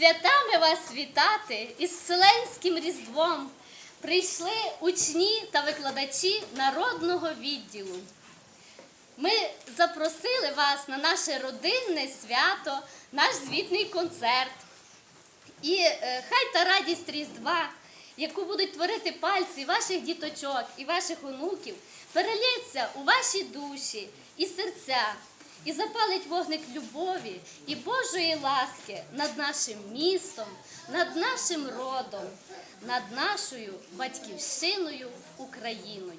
Святами вас вітати із Вселенським Різдвом прийшли учні та викладачі народного відділу. Ми запросили вас на наше родинне свято, наш звітний концерт. І е, хай та радість Різдва, яку будуть творити пальці ваших діточок і ваших онуків, перелється у ваші душі і серця, і запалить вогник любові і Божої ласки над нашим містом, над нашим родом, над нашою батьківщиною Україною.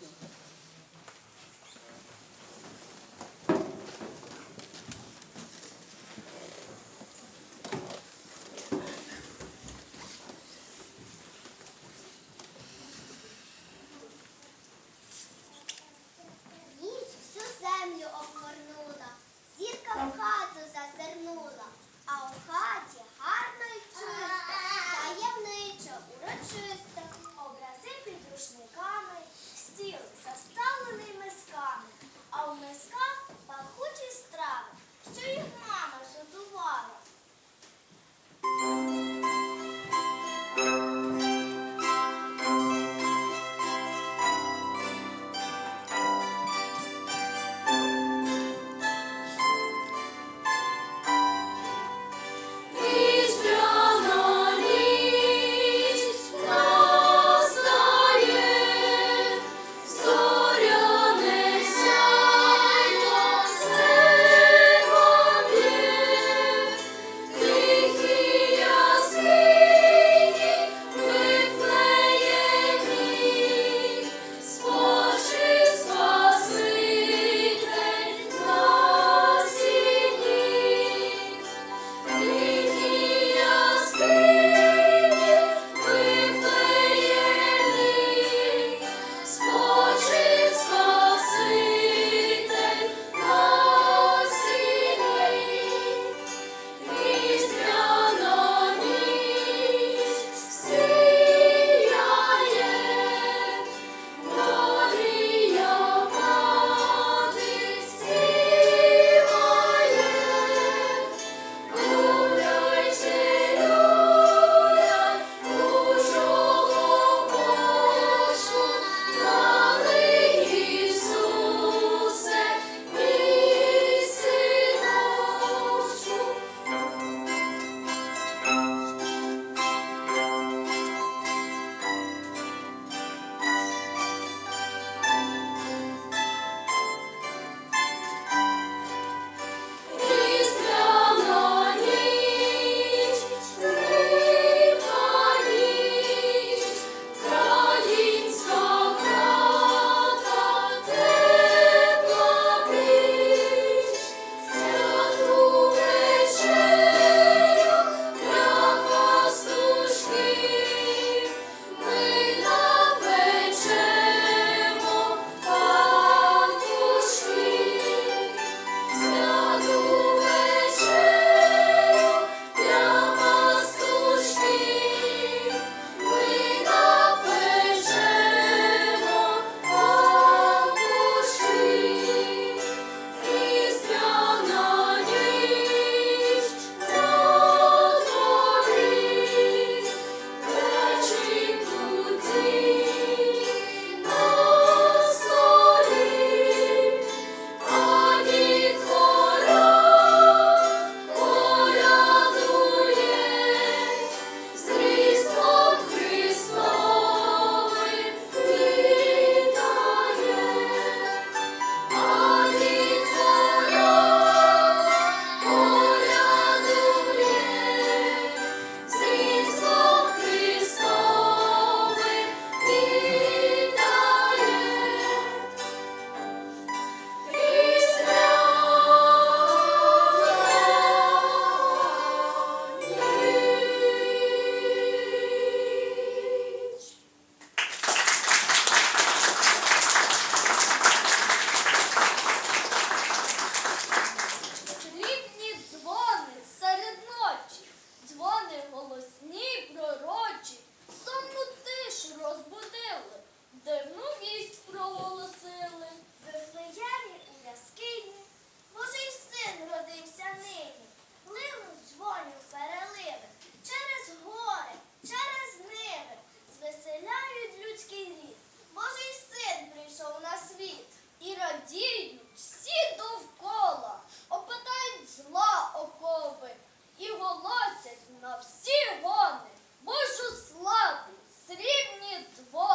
what